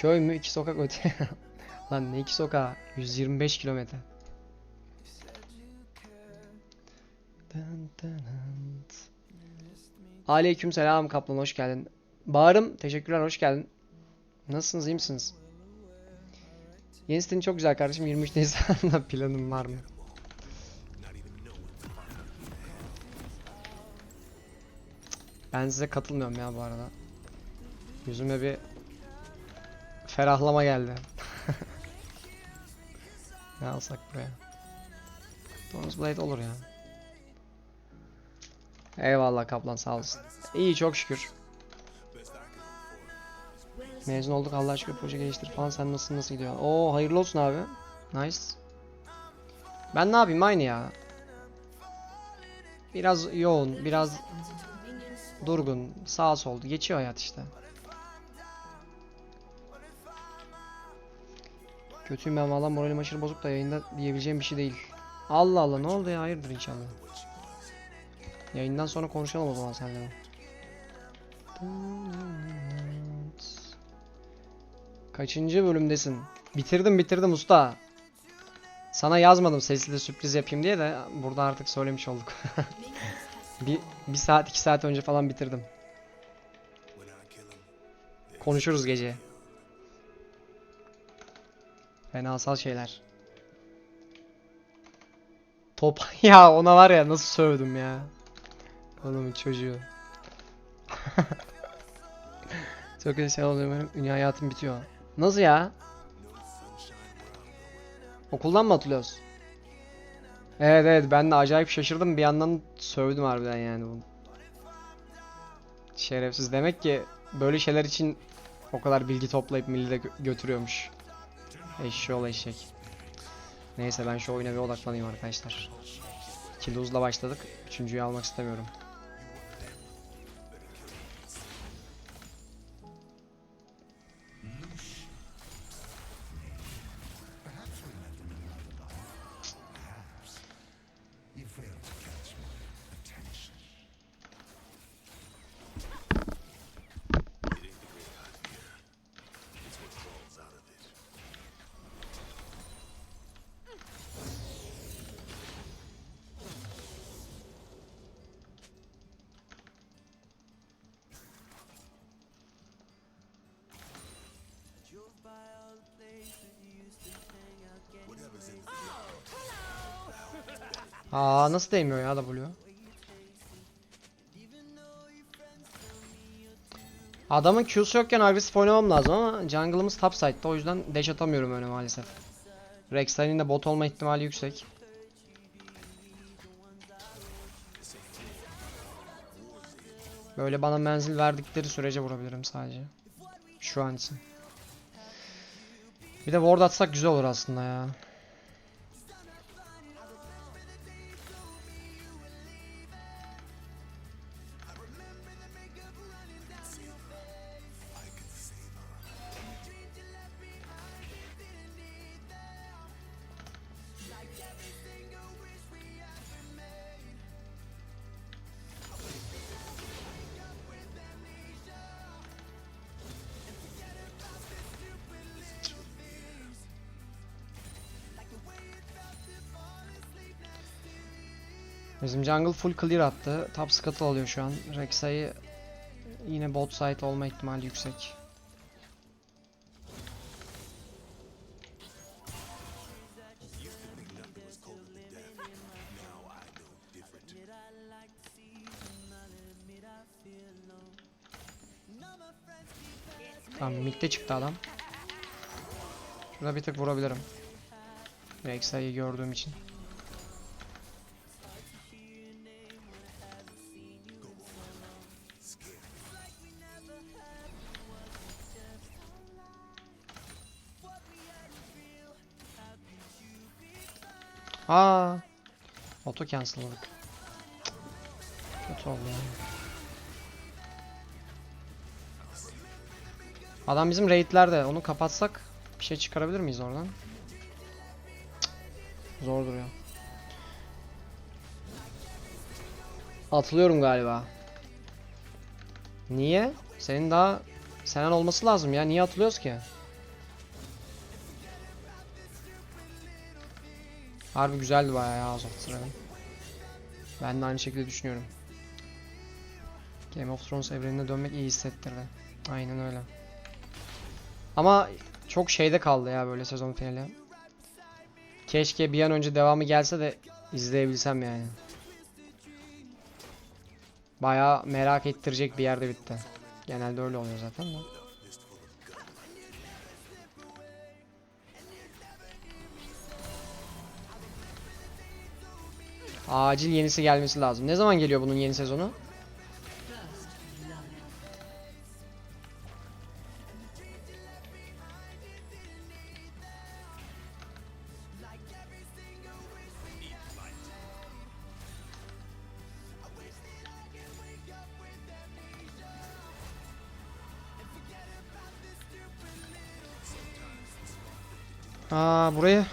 Köy mü? İki sokak öte. Lan ne iki sokağı? 125 kilometre. Aleyküm selam Kaplan hoş geldin. Bağırım teşekkürler hoş geldin. Nasılsınız iyi misiniz? Yeni çok güzel kardeşim 23 Nisan'da planım var mı? Ben size katılmıyorum ya bu arada. Yüzüme bir ferahlama geldi. ne alsak buraya? Bronze Blade olur ya. Eyvallah kaplan sağ olasın. İyi çok şükür. Mezun olduk Allah aşkına proje geliştir falan sen nasıl nasıl gidiyor? Oo hayırlı olsun abi. Nice. Ben ne yapayım aynı ya. Biraz yoğun, biraz durgun, sağ sol geçiyor hayat işte. Kötüyüm ben valla moralim aşırı bozuk da yayında diyebileceğim bir şey değil. Allah Allah ne oldu ya hayırdır inşallah. Yayından sonra konuşalım o zaman seninle. Kaçıncı bölümdesin? Bitirdim bitirdim usta. Sana yazmadım sesli de sürpriz yapayım diye de burada artık söylemiş olduk. bir, bir saat iki saat önce falan bitirdim. Konuşuruz gece. Fenasal şeyler. Top ya ona var ya nasıl sövdüm ya. Adamın çocuğu. Çok şey oluyor benim. Dünya hayatım bitiyor. Nasıl ya? Okuldan mı atılıyoruz? Evet evet ben de acayip şaşırdım. Bir yandan sövdüm harbiden yani bunu. Şerefsiz demek ki böyle şeyler için o kadar bilgi toplayıp gö- götürüyormuş. Eşşoğlu eşek. Neyse ben şu oyuna bir odaklanayım arkadaşlar. İki başladık. Üçüncüyü almak istemiyorum. Aa nasıl değmiyor ya W? Adamın Q'su yokken agresif oynamam lazım ama jungle'ımız top side'da o yüzden dash atamıyorum öyle maalesef. Rek'Sai'nin de bot olma ihtimali yüksek. Böyle bana menzil verdikleri sürece vurabilirim sadece. Şu an için. Bir de ward atsak güzel olur aslında ya. Bizim jungle full clear attı. Top scuttle alıyor şu an. Rek'Sai yine bot side olma ihtimali yüksek. Tamam midde çıktı adam. Şurada bir tık vurabilirim. Rek'Sai'yi gördüğüm için. Aa. Auto cancel'ladık. Kötü oldu yani. Adam bizim raidlerde. Onu kapatsak bir şey çıkarabilir miyiz oradan? Zor duruyor. Atılıyorum galiba. Niye? Senin daha senen olması lazım ya. Niye atılıyoruz ki? Harbi güzeldi bayağı ya House of Dragon. Ben de aynı şekilde düşünüyorum. Game of Thrones evrenine dönmek iyi hissettirdi. Aynen öyle. Ama çok şeyde kaldı ya böyle sezon finali. Keşke bir an önce devamı gelse de izleyebilsem yani. Bayağı merak ettirecek bir yerde bitti. Genelde öyle oluyor zaten de. Acil yenisi gelmesi lazım. Ne zaman geliyor bunun yeni sezonu? Aa burayı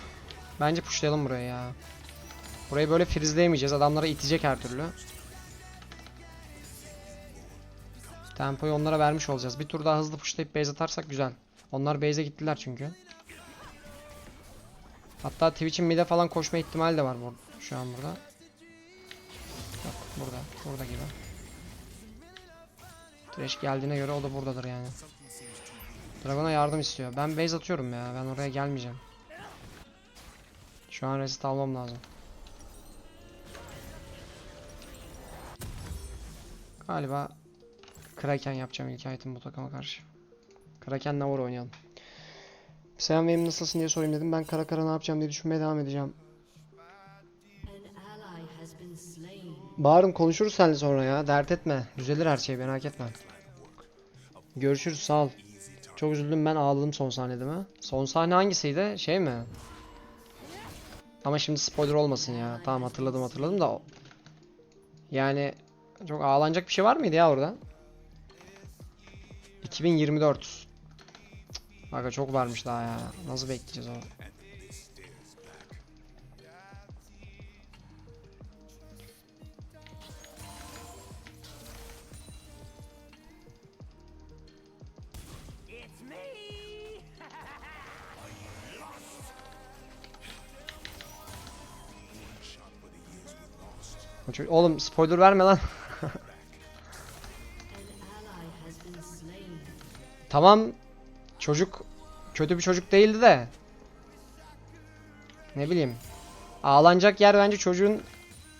bence pushlayalım burayı ya. Burayı böyle frizleyemeyeceğiz. Adamlara itecek her türlü. Tempoyu onlara vermiş olacağız. Bir tur daha hızlı pushlayıp base atarsak güzel. Onlar base'e gittiler çünkü. Hatta Twitch'in mid'e falan koşma ihtimali de var şu an burada. Yok burada. Burada gibi. Thresh geldiğine göre o da buradadır yani. Dragon'a yardım istiyor. Ben base atıyorum ya. Ben oraya gelmeyeceğim. Şu an resist almam lazım. Galiba Kraken yapacağım ilk item bu takıma karşı. Kraken Navor oynayalım. Selam benim nasılsın diye sorayım dedim. Ben kara kara ne yapacağım diye düşünmeye devam edeceğim. Bağırın konuşuruz seninle sonra ya. Dert etme. Düzelir her şey merak etme. Görüşürüz sağ ol. Çok üzüldüm ben ağladım son sahnede mi? Son sahne hangisiydi? Şey mi? Ama şimdi spoiler olmasın ya. Tamam hatırladım hatırladım da. Yani çok ağlanacak bir şey var mıydı ya orada? 2024. Cık, Aga çok varmış daha ya. Nasıl bekleyeceğiz onu? O çocuk- Oğlum spoiler verme lan. Tamam çocuk kötü bir çocuk değildi de. Ne bileyim. Ağlanacak yer bence çocuğun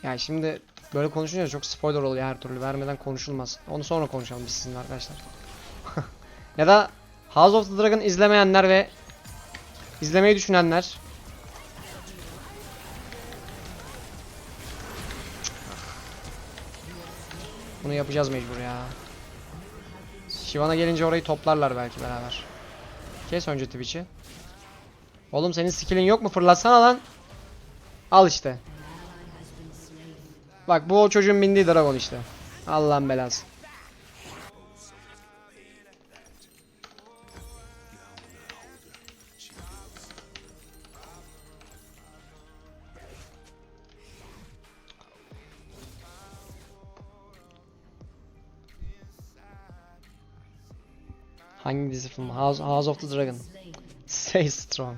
yani şimdi böyle konuşunca çok spoiler oluyor her türlü vermeden konuşulmaz. Onu sonra konuşalım biz sizinle arkadaşlar. ya da House of the Dragon izlemeyenler ve izlemeyi düşünenler Bunu yapacağız mecbur ya. Shyvana gelince orayı toplarlar belki beraber. Kes önce Twitch'i. Oğlum senin skill'in yok mu? Fırlatsana lan. Al işte. Bak bu o çocuğun bindiği dragon işte. Allah'ın belası. Hangi dizi film? House, House of the Dragon. Stay strong.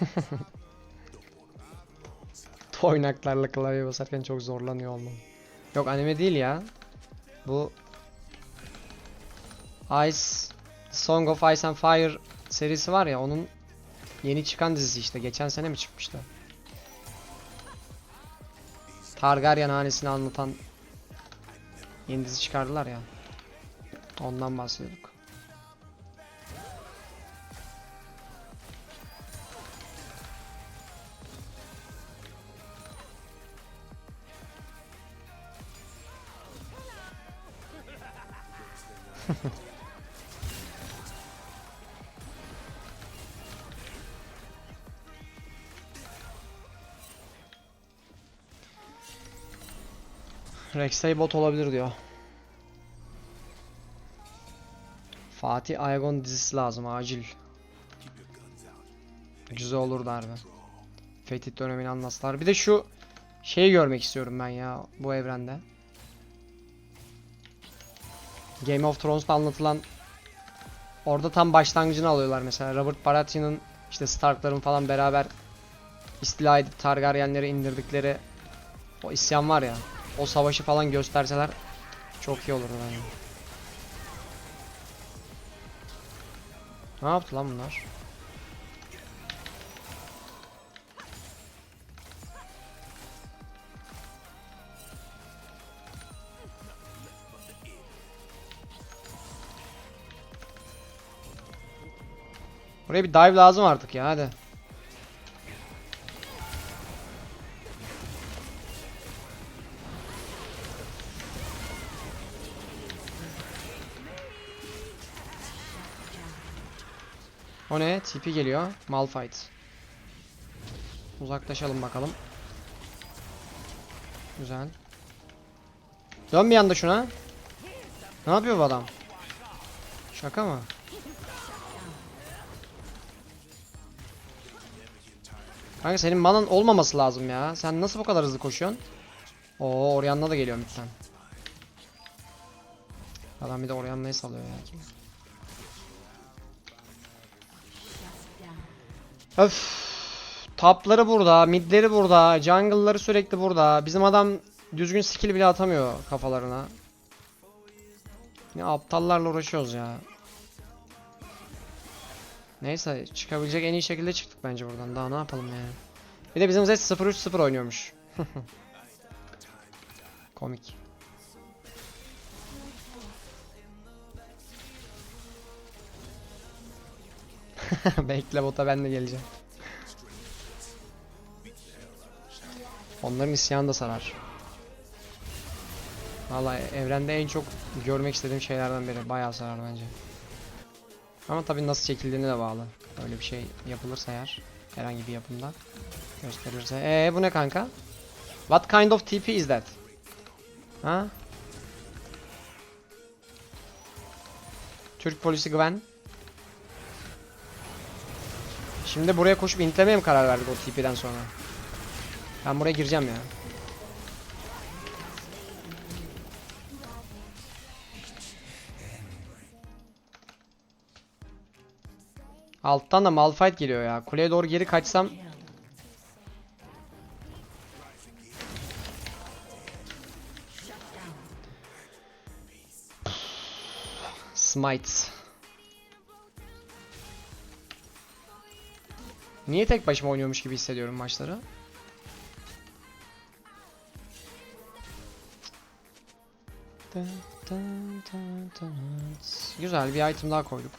Toynaklarla klavye basarken çok zorlanıyor olmam. Yok anime değil ya. Bu Ice Song of Ice and Fire serisi var ya onun yeni çıkan dizisi işte. Geçen sene mi çıkmıştı? Targaryen hanesini anlatan Yeni dizi çıkardılar ya. Ondan bahsediyorduk. Rek'Sai bot olabilir diyor. Fatih Ayagon dizisi lazım acil. Güzel olur darbe. Fetih dönemini anlatsalar. Bir de şu şeyi görmek istiyorum ben ya bu evrende. Game of Thrones'ta anlatılan Orada tam başlangıcını alıyorlar mesela. Robert Baratheon'un işte Stark'ların falan beraber istila edip Targaryenleri indirdikleri o isyan var ya. O savaşı falan gösterseler çok iyi olur bence. Ne yaptı lan bunlar? Buraya bir dive lazım artık ya hadi. O ne? TP geliyor. Malphite. Uzaklaşalım bakalım. Güzel. Dön bir anda şuna. Ne yapıyor bu adam? Şaka mı? Kanka senin manan olmaması lazım ya. Sen nasıl bu kadar hızlı koşuyorsun? Oo Orianna da geliyor midden. Adam bir de Orianna'yı salıyor ya. Öf. Tapları burada, midleri burada, jungle'ları sürekli burada. Bizim adam düzgün skill bile atamıyor kafalarına. Ne aptallarla uğraşıyoruz ya. Neyse çıkabilecek en iyi şekilde çıktık bence buradan. Daha ne yapalım yani. Bir de bizim Zed 0-3-0 oynuyormuş. Komik. Bekle bota ben de geleceğim. Onların isyanı da sarar. Vallahi evrende en çok görmek istediğim şeylerden biri. Bayağı sarar bence. Ama tabii nasıl çekildiğine de bağlı. Öyle bir şey yapılırsa eğer herhangi bir yapımda gösterirse. Ee bu ne kanka? What kind of TP is that? Ha? Türk polisi Gwen. Şimdi buraya koşup intlemeye mi karar verdik o TP'den sonra? Ben buraya gireceğim ya. Alttan da Malphite geliyor ya. Kuleye doğru geri kaçsam Smite. Niye tek başıma oynuyormuş gibi hissediyorum maçları? Güzel bir item daha koyduk.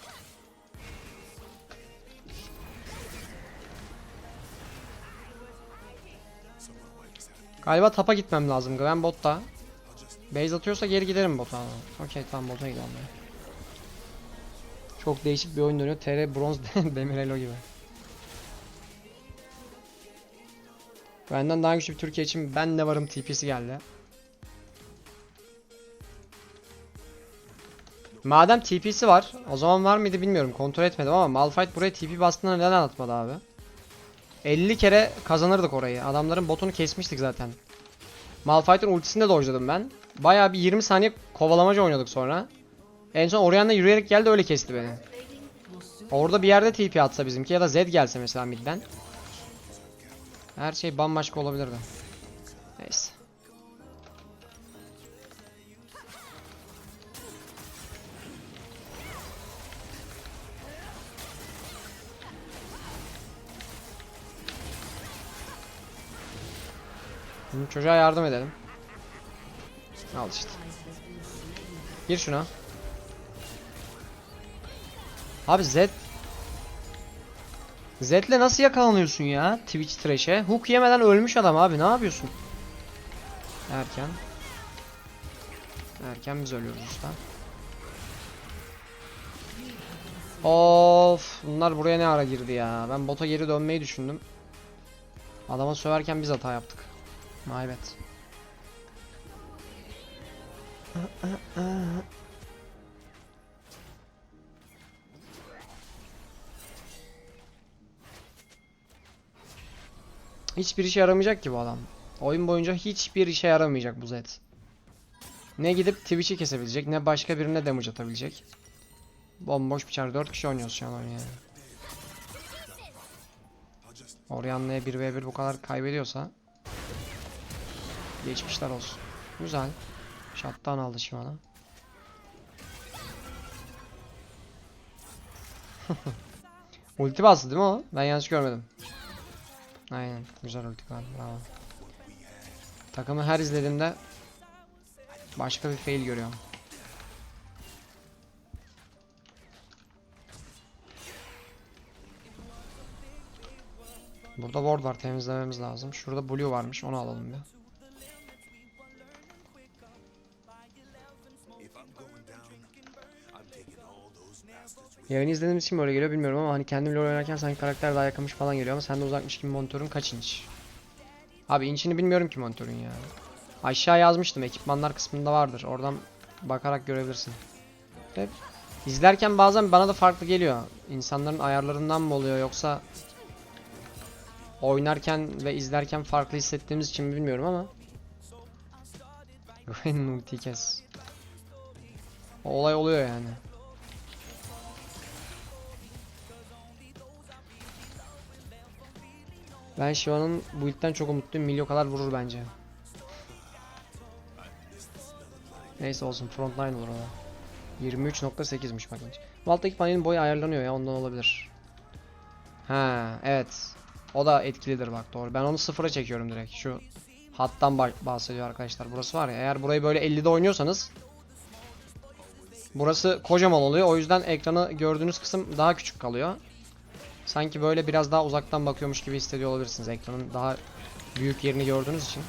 Galiba tapa gitmem lazım. Gwen botta. Base atıyorsa geri giderim bota. Okey tamam bota gidelim. Çok değişik bir oyun dönüyor. TR bronz Demirelo gibi. Benden daha güçlü bir Türkiye için ben de varım TP'si geldi. Madem TP'si var, o zaman var mıydı bilmiyorum. Kontrol etmedim ama Malphite buraya TP bastığında neden anlatmadı abi? 50 kere kazanırdık orayı. Adamların botunu kesmiştik zaten. Malphite'ın ultisinde dojladım ben. Bayağı bir 20 saniye kovalamaca oynadık sonra. En son Orianna yürüyerek geldi öyle kesti beni. Orada bir yerde TP atsa bizimki ya da Zed gelse mesela midden. Her şey bambaşka olabilirdi. Neyse. Çocuğa yardım edelim. Al işte. Gir şuna. Abi Zed Zed'le nasıl yakalanıyorsun ya Twitch Trash'e? Hook yemeden ölmüş adam abi ne yapıyorsun? Erken. Erken biz ölüyoruz usta. Of, bunlar buraya ne ara girdi ya? Ben bota geri dönmeyi düşündüm. Adama söverken biz hata yaptık. My Hiçbir işe yaramayacak ki bu adam. Oyun boyunca hiçbir işe yaramayacak bu Zed. Ne gidip Twitch'i kesebilecek, ne başka birine damage atabilecek. Bomboş bir çar. 4 kişi oynuyoruz şu an oyunu yani. Orianna'ya 1v1 bu kadar kaybediyorsa geçmişler olsun. Güzel. Shot'tan aldı Shyvana. ulti bastı değil mi o? Ben yanlış görmedim. Aynen. Güzel ulti var. Bravo. Takımı her izlediğimde başka bir fail görüyorum. Burada ward var temizlememiz lazım. Şurada blue varmış onu alalım bir. Yayını izlediğimiz için böyle geliyor bilmiyorum ama hani kendim LoL oynarken sanki karakter daha yakınmış falan geliyor ama sen de uzakmış gibi monitörün kaç inç? Abi inçini bilmiyorum ki monitörün ya. Aşağı yazmıştım ekipmanlar kısmında vardır. Oradan bakarak görebilirsin. Hep izlerken bazen bana da farklı geliyor. İnsanların ayarlarından mı oluyor yoksa oynarken ve izlerken farklı hissettiğimiz için mi bilmiyorum ama Gwen'in ultiyi kes. Olay oluyor yani. Ben Shiva'nın bu ilkten çok umutluyum. Milyo kadar vurur bence. Neyse olsun frontline olur o da. 23.8'miş bak inç. Bu alttaki panelin boyu ayarlanıyor ya ondan olabilir. Ha evet. O da etkilidir bak doğru. Ben onu sıfıra çekiyorum direkt. Şu hattan bah- bahsediyor arkadaşlar. Burası var ya eğer burayı böyle 50'de oynuyorsanız Burası kocaman oluyor. O yüzden ekranı gördüğünüz kısım daha küçük kalıyor. Sanki böyle biraz daha uzaktan bakıyormuş gibi hissediyor olabilirsiniz. Ekranın daha büyük yerini gördüğünüz için.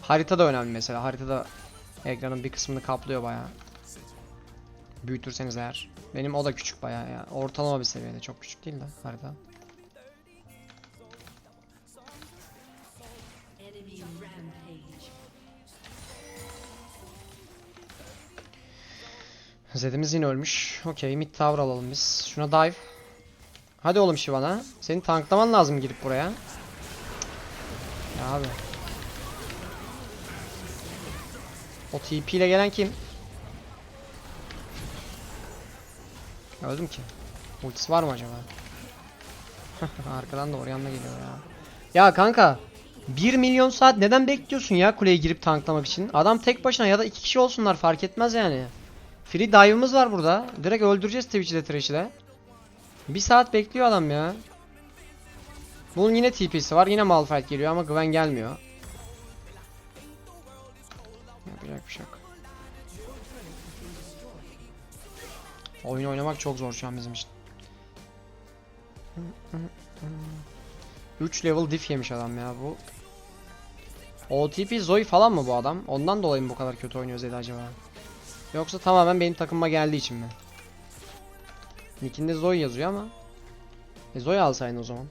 Harita da önemli mesela. Haritada ekranın bir kısmını kaplıyor bayağı. Büyütürseniz eğer. Benim o da küçük bayağı ya. Ortalama bir seviyede. Çok küçük değil de harita. Zed'imiz yine ölmüş. Okey mid tower alalım biz. Şuna dive. Hadi oğlum Shyvana. Seni tanklaman lazım girip buraya. Ya abi. O TP ile gelen kim? Öldüm ki. Ultisi var mı acaba? Arkadan da Orianna geliyor ya. Ya kanka 1 milyon saat neden bekliyorsun ya kuleye girip tanklamak için? Adam tek başına ya da iki kişi olsunlar fark etmez yani. Free dive'ımız var burada. Direkt öldüreceğiz Twitch'i de Thresh'i. Bir saat bekliyor adam ya. Bunun yine TP'si var. Yine Malphite geliyor ama Gwen gelmiyor. Yapacak bir şey. Oyun oynamak çok zor şu an bizim için. 3 level diff yemiş adam ya bu. OTP Zoe falan mı bu adam? Ondan dolayı mı bu kadar kötü oynuyor Zed acaba? Yoksa tamamen benim takımıma geldiği için mi? Nick'inde Zoe yazıyor ama. E Zoe alsaydın o zaman.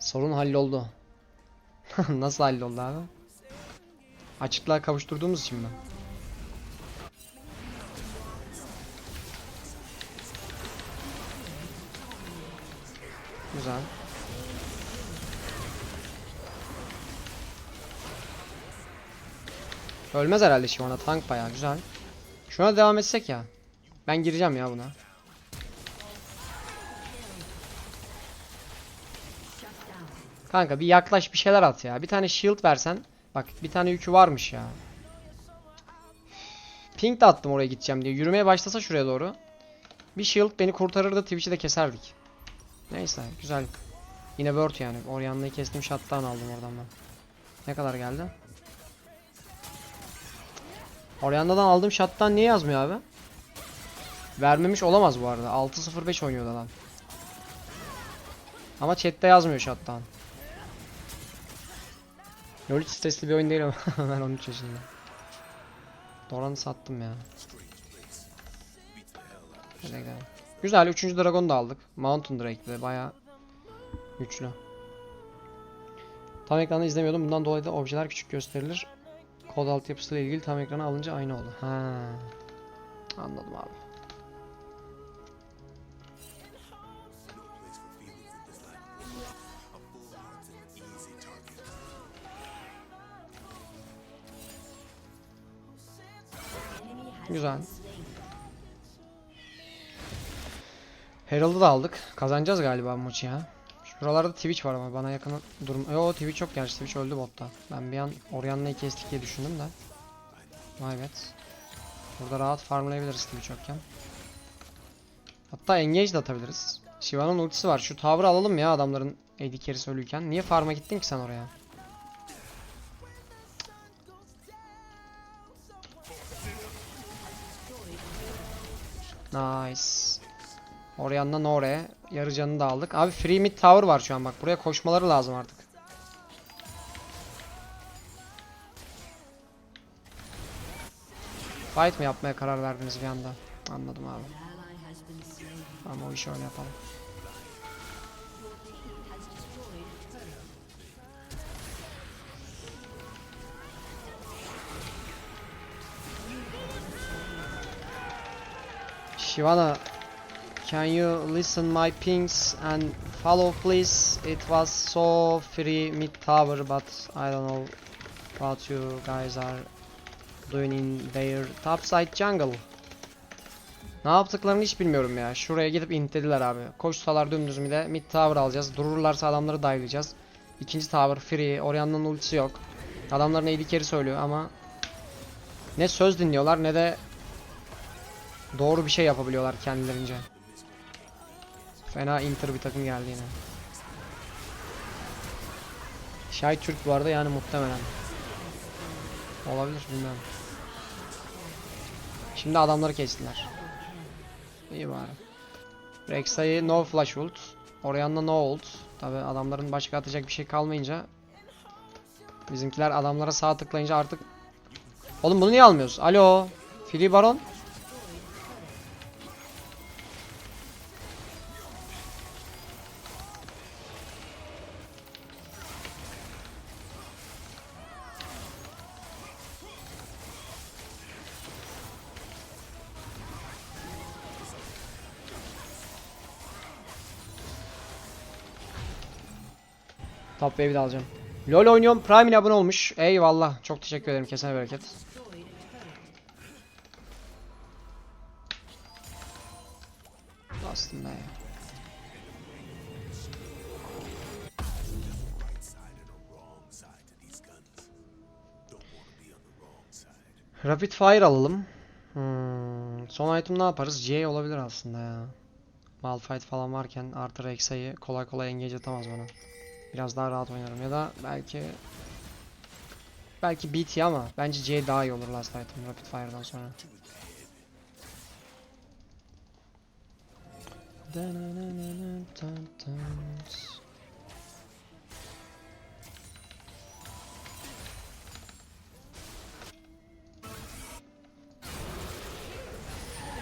Sorun halloldu. Nasıl halloldu abi? Açıklığa kavuşturduğumuz için mi? Güzel. Ölmez herhalde Shyvana tank bayağı güzel. Şuna devam etsek ya. Ben gireceğim ya buna. Kanka bir yaklaş bir şeyler at ya. Bir tane shield versen. Bak bir tane yükü varmış ya. Pink de attım oraya gideceğim diye. Yürümeye başlasa şuraya doğru. Bir shield beni kurtarırdı Twitch'i de keserdik. Neyse güzel. Yine word yani. Orianna'yı kestim shutdown aldım oradan ben. Ne kadar geldi? Orianna'dan aldığım shot'tan niye yazmıyor abi? Vermemiş olamaz bu arada. 6-0-5 oynuyor adam. Ama chat'te yazmıyor shot'tan. LoL hiç stresli bir oyun değil ama ben 13 yaşında. Doran'ı sattım ya. Hadi gidelim. Güzel 3. Dragon'u da aldık. Mountain Drake'de baya güçlü. Tam ekranda izlemiyordum. Bundan dolayı da objeler küçük gösterilir. Kod altyapısıyla ilgili tam ekrana alınca aynı oldu. Ha. Anladım abi. Güzel. Herald'ı da aldık. Kazanacağız galiba bu maçı ya. Şuralarda Twitch var ama bana yakın durum. Yo Twitch yok gerçi Twitch öldü botta. Ben bir an Orianna'yı kestik diye düşündüm de. Evet. Burada rahat farmlayabiliriz Twitch yokken. Hatta engage de atabiliriz. Shiva'nın ultisi var. Şu tower'ı alalım ya adamların AD carry'si ölüyken. Niye farm'a gittin ki sen oraya? Nice. Orianna Nore. Yarı canını da aldık. Abi free mid tower var şu an bak. Buraya koşmaları lazım artık. Fight mi yapmaya karar verdiniz bir anda? Anladım abi. Tamam o işi öyle yapalım. Shivana, can you listen my pings and follow please? It was so free mid tower but I don't know what you guys are doing in their topside jungle. Ne yaptıklarını hiç bilmiyorum ya. Şuraya gidip intlediler abi. Koşsalar dümdüz bir de mid tower alacağız. Dururlarsa adamları dive'layacağız. İkinci tower free. Orianna'nın ultisi yok. Adamların AD carry söylüyor ama ne söz dinliyorlar ne de doğru bir şey yapabiliyorlar kendilerince. Fena inter bir takım geldi yine. Şay Türk bu arada yani muhtemelen. Olabilir bilmiyorum. Şimdi adamları kestiler. İyi bari. Rek'Sai no flash ult. Orianna no ult. Tabi adamların başka atacak bir şey kalmayınca Bizimkiler adamlara sağ tıklayınca artık Oğlum bunu niye almıyoruz? Alo. Free Baron. Top wave'i de alacağım. LoL oynuyorum. Prime ile abone olmuş. Eyvallah. Çok teşekkür ederim. Kesene bereket. Bastım be. Rapid fire alalım. Hmm, son item ne yaparız? J olabilir aslında ya. Malphite falan varken artı Rek'Sai'yi kolay kolay engage atamaz bana. Biraz daha rahat oynarım ya da belki belki BT ama bence J daha iyi olur last item Rapid Fire'dan sonra.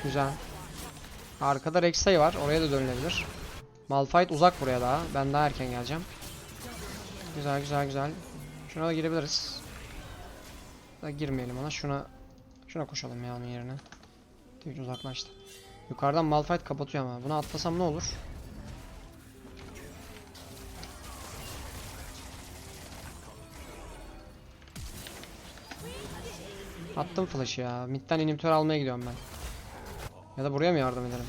Güzel. Arkada Rek'Sai var. Oraya da dönülebilir. Malphite uzak buraya daha. Ben daha erken geleceğim. Güzel güzel güzel. Şuna da girebiliriz. Da girmeyelim ona. Şuna şuna koşalım ya onun yerine. Twitch uzaklaştı. Yukarıdan Malphite kapatıyor ama. Bunu atlasam ne olur? Attım flash'ı ya. Mid'den inhibitor almaya gidiyorum ben. Ya da buraya mı yardım edelim?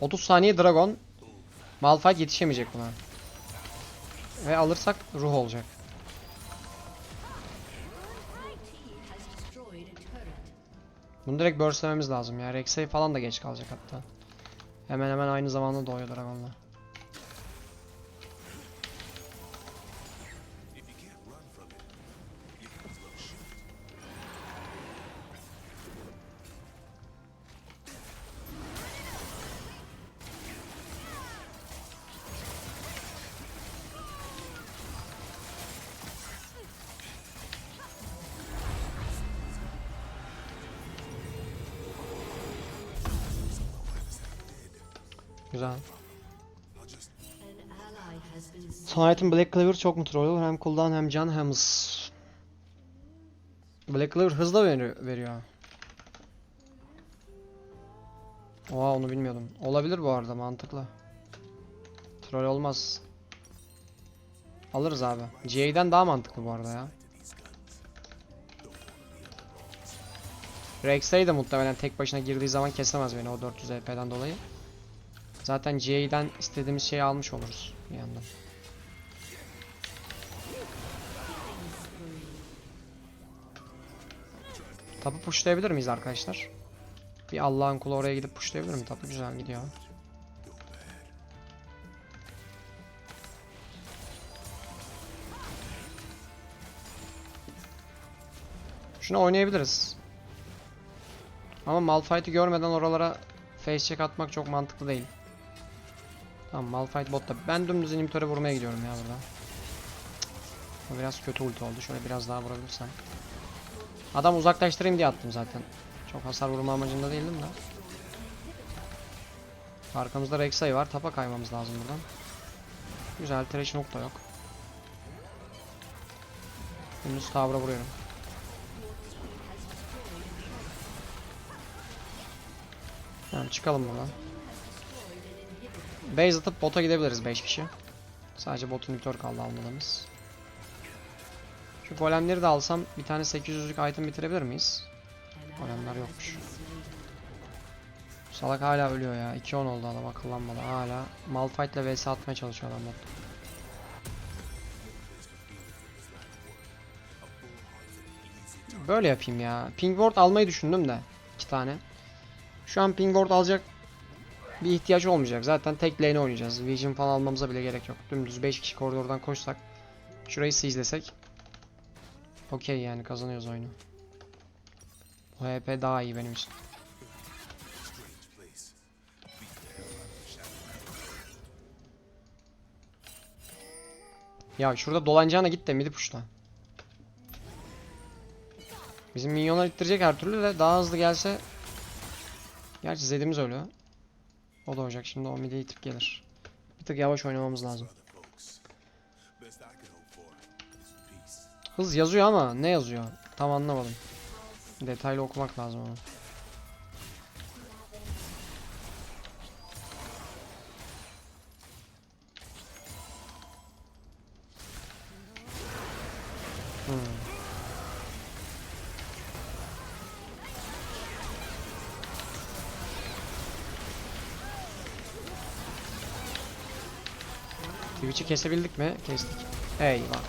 30 saniye Dragon. Malphite yetişemeyecek buna. Ve alırsak ruh olacak. Bunu direkt burstlememiz lazım ya. Rek'Sai falan da geç kalacak hatta. Hemen hemen aynı zamanda doğuyor Dragon'la. Güzel. An ally has been slain. Son item Black Clover çok mu troll? Hem cooldown hem can hem hız. Black Clover hızla veriyor. Oha onu bilmiyordum. Olabilir bu arada mantıklı. Troll olmaz. Alırız abi. GA'den daha mantıklı bu arada ya. Rek'Sai de muhtemelen tek başına girdiği zaman kesemez beni o 400 HP'den dolayı. Zaten GA'den istediğimiz şeyi almış oluruz bir yandan. Tapu pushlayabilir miyiz arkadaşlar? Bir Allah'ın kulu oraya gidip pushlayabilir mi? Tapu güzel gidiyor. Şunu oynayabiliriz. Ama Malphite'i görmeden oralara face check atmak çok mantıklı değil. Tamam Malphite botta. Ben dümdüz inhibitör'e vurmaya gidiyorum ya burada. Bu biraz kötü ulti oldu. Şöyle biraz daha vurabilirsem. Adam uzaklaştırayım diye attım zaten. Çok hasar vurma amacında değildim de. Arkamızda Rek'Sai var. Tapa kaymamız lazım buradan. Güzel. Thresh Nook da yok. Dümdüz tavra vuruyorum. Tamam çıkalım buradan. Base atıp bota gidebiliriz 5 kişi. Sadece bot inhibitor kaldı almadığımız. Şu golemleri de alsam bir tane 800'lük item bitirebilir miyiz? Golemler yokmuş. Salak hala ölüyor ya. 2-10 oldu adam akıllanmadı. Hala Malphite ile vs atmaya çalışıyor adam bot. Böyle yapayım ya. Pink ward almayı düşündüm de. iki tane. Şu an ping ward alacak bir ihtiyaç olmayacak. Zaten tek lane oynayacağız. Vision falan almamıza bile gerek yok. Dümdüz 5 kişi koridordan koşsak. Şurayı izlesek. Okey yani kazanıyoruz oyunu. Bu HP daha iyi benim için. Ya şurada dolanacağına git de midi pushla. Bizim minyonlar ittirecek her türlü de daha hızlı gelse Gerçi Zed'imiz ölüyor. O da olacak şimdi o mid'e itip gelir. Bir tık yavaş oynamamız lazım. Hız yazıyor ama ne yazıyor? Tam anlamadım. Detaylı okumak lazım onu. Hmm. Twitch'i kesebildik mi? Kestik. Eyvah.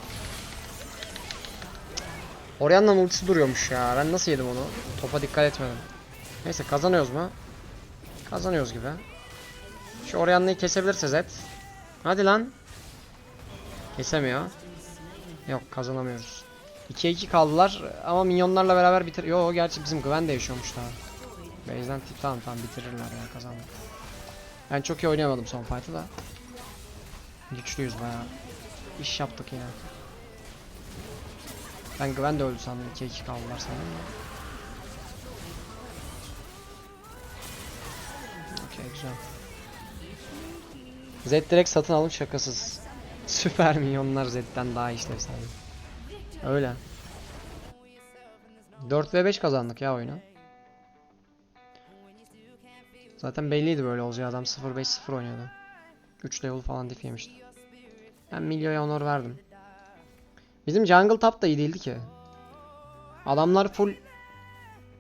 Orianna'nın ultisi duruyormuş ya. Ben nasıl yedim onu? Topa dikkat etmedim. Neyse kazanıyoruz mu? Kazanıyoruz gibi. Şu Orianna'yı kesebilirse Zed. Hadi lan. Kesemiyor. Yok kazanamıyoruz. 2'ye 2 kaldılar ama minyonlarla beraber bitir... Yo gerçi bizim Gwen de yaşıyormuş daha. Base'den tip tamam tamam bitirirler ya kazandık. Ben çok iyi oynayamadım son fight'ı da. Güçlüyüz bayağı. İş yaptık yine. Ben Gwen de öldü sandım. 2-2 kaldılar sanırım da. Okey güzel. Zed direkt satın alım şakasız. Süper minyonlar Zed'den daha işlevsel. Öyle. 4 ve 5 kazandık ya oyunu. Zaten belliydi böyle olacağı adam 0-5-0 oynuyordu. 3 level falan diff yemişti. Ben Milio'ya honor verdim. Bizim jungle top da iyi değildi ki. Adamlar full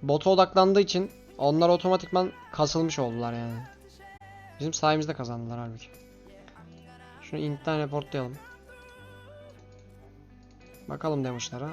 bota odaklandığı için onlar otomatikman kasılmış oldular yani. Bizim sayemizde kazandılar halbuki. Şunu int'ten reportlayalım. Bakalım demişlere.